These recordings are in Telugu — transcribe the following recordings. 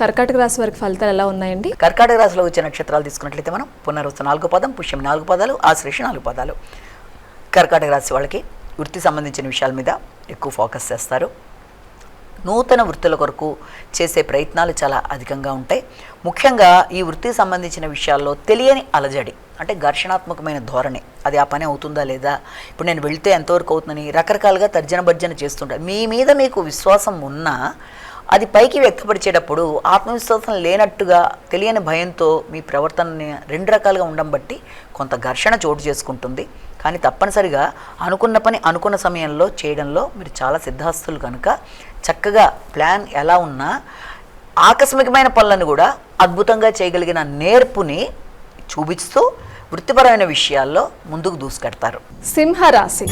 కర్కాటక రాశి వారికి ఫలితాలు ఎలా ఉన్నాయండి? కర్కాటక రాశిలో వచ్చే నక్షత్రాలు తీసుకున్నట్లయితే మనం పునరుత్వ నాలుగు పదం పుష్యం నాలుగు పదాలు ఆశ్లేష నాలుగు పదాలు. కర్కాటక రాశి వాళ్ళకి వృత్తి సంబంధించిన విషయాల మీద ఎక్కువ ఫోకస్ చేస్తారు. నూతన వృత్తుల కొరకు చేసే ప్రయత్నాలు చాలా అధికంగా ఉంటాయి. ముఖ్యంగా ఈ వృత్తికి సంబంధించిన విషయాల్లో తెలియని అలజడి అంటే ఘర్షణాత్మకమైన ధోరణి అది ఆ పని అవుతుందా లేదా? ఇప్పుడు నేను వెళితే ఎంతవరకు అవుతుందని రకరకాలుగా తర్జన భర్జన చేస్తుంటారు. మీ మీద మీకు విశ్వాసం ఉన్నా అది పైకి వ్యక్తపరిచేటప్పుడు ఆత్మవిశ్వాసం లేనట్టుగా తెలియని భయంతో మీ ప్రవర్తనని రెండు రకాలుగా ఉండడం బట్టి కొంత ఘర్షణ చోటు చేసుకుంటుంది. కానీ తప్పనిసరిగా అనుకున్న పని అనుకున్న సమయంలో చేయడంలో మీరు చాలా సిద్ధాస్తులు కనుక చక్కగా ప్లాన్ ఎలా ఉన్నా ఆకస్మికమైన పనులను కూడా అద్భుతంగా చేయగలిగిన నేర్పుని చూపిస్తూ వృత్తిపరమైన విషయాల్లో ముందుకు దూసుకెడతారు. సింహరాశి.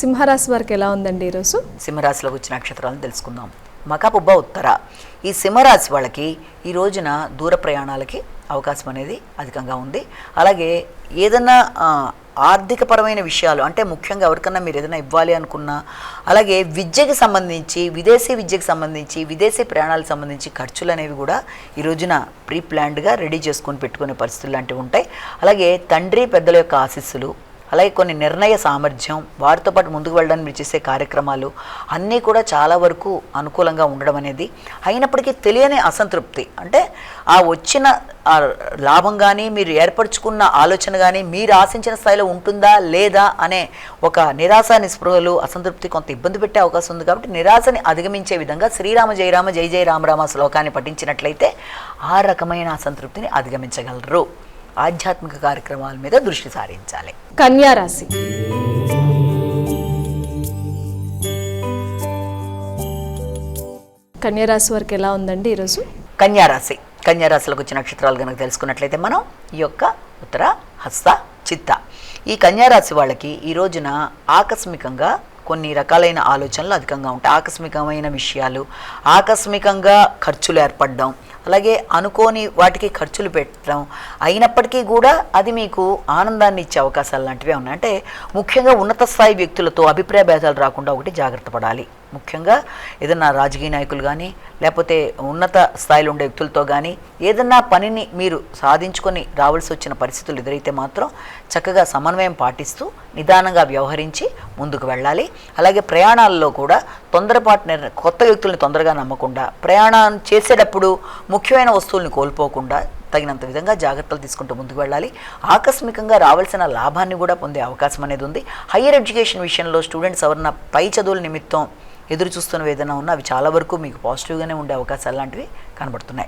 సింహరాశి వారికి ఎలా ఉందండి ఈరోజు? సింహరాశిలో వచ్చిన నక్షత్రాలను తెలుసుకుందాం. మకాపుబ్బ ఉత్తర. ఈ సింహరాశి వాళ్ళకి ఈ రోజున దూర ప్రయాణాలకి అవకాశం అనేది అధికంగా ఉంది. అలాగే ఏదైనా ఆర్థికపరమైన విషయాలు అంటే ముఖ్యంగా ఎవరికన్నా మీరు ఏదైనా ఇవ్వాలి అనుకున్నా అలాగే విద్యకి సంబంధించి విదేశీ విద్యకి సంబంధించి విదేశీ ప్రయాణాలకు సంబంధించి ఖర్చులు అనేవి కూడా ఈ రోజున ప్రీ ప్లాన్డ్గా రెడీ చేసుకొని పెట్టుకునే పరిస్థితులు లాంటివి ఉంటాయి. అలాగే తండ్రి పెద్దల యొక్క ఆశీస్సులు అలాగే కొన్ని నిర్ణయ సామర్థ్యం వారితో పాటు ముందుకు వెళ్ళడానికి మీరు చేసే కార్యక్రమాలు అన్నీ కూడా చాలా వరకు అనుకూలంగా ఉండడం అనేది అయినప్పటికీ తెలియని అసంతృప్తి. అంటే ఆ వచ్చిన ఆ లాభం కానీ మీరు ఏర్పరచుకున్న ఆలోచన కానీ మీరు ఆశించిన స్థాయిలో ఉంటుందా లేదా అనే ఒక నిరాశ నిస్పృహలు అసంతృప్తి కొంత ఇబ్బంది పెట్టే అవకాశం ఉంది కాబట్టి నిరాశని అధిగమించే విధంగా శ్రీరామ జయరామ జై జయ రామరామ శ్లోకాన్ని పఠించినట్లయితే ఆ రకమైన అసంతృప్తిని అధిగమించగలరు. ఆధ్యాత్మిక కార్యక్రమాల మీద దృష్టి సారించాలి. కన్యా రాశి కన్యా రాశి వారికి ఎలా ఉందండి ఈరోజు? కన్యారాశి. కన్యారాశిలోకి వచ్చిన నక్షత్రాలు కనుక తెలుసుకున్నట్లయితే మనం ఈ యొక్క ఉత్తర హస్త చిత్త. ఈ కన్యారాశి వాళ్ళకి ఈ రోజున ఆకస్మికంగా కొన్ని రకాలైన ఆలోచనలు అధికంగా ఉంటాయి. ఆకస్మికమైన విషయాలు ఆకస్మికంగా ఖర్చులు ఏర్పడడం అలాగే అనుకోని వాటికి ఖర్చులు పెట్టడం అయినప్పటికీ కూడా అది మీకు ఆనందాన్ని ఇచ్చే అవకాశాలు లాంటివే ఉన్నాయి. అంటే ముఖ్యంగా ఉన్నత స్థాయి వ్యక్తులతో అభిప్రాయ భేదాలు రాకుండా ఒకటి జాగ్రత్త పడాలి. ముఖ్యంగా ఏదన్నా రాజకీయ నాయకులు కానీ లేకపోతే ఉన్నత స్థాయిలో ఉండే వ్యక్తులతో కానీ ఏదన్నా పనిని మీరు సాధించుకొని రావాల్సి వచ్చిన పరిస్థితులు ఎదురైతే మాత్రం చక్కగా సమన్వయం పాటిస్తూ నిదానంగా వ్యవహరించి ముందుకు వెళ్ళాలి. అలాగే ప్రయాణాల్లో కూడా తొందరపాటు కొత్త వ్యక్తుల్ని తొందరగా నమ్మకుండా ప్రయాణం చేసేటప్పుడు ముఖ్యమైన వస్తువుల్ని కోల్పోకుండా తగినంత విధంగా జాగ్రత్తలు తీసుకుంటూ ముందుకు వెళ్ళాలి. ఆకస్మికంగా రావాల్సిన లాభాన్ని కూడా పొందే అవకాశం అనేది ఉంది. హయ్యర్ ఎడ్యుకేషన్ విషయంలో స్టూడెంట్స్ ఎవరన్నా పై చదువుల నిమిత్తం ఎదురు చూస్తున్నవి ఏదైనా ఉన్నా అవి చాలా వరకు మీకు పాజిటివ్గానే ఉండే అవకాశాలు లాంటివి కనబడుతున్నాయి.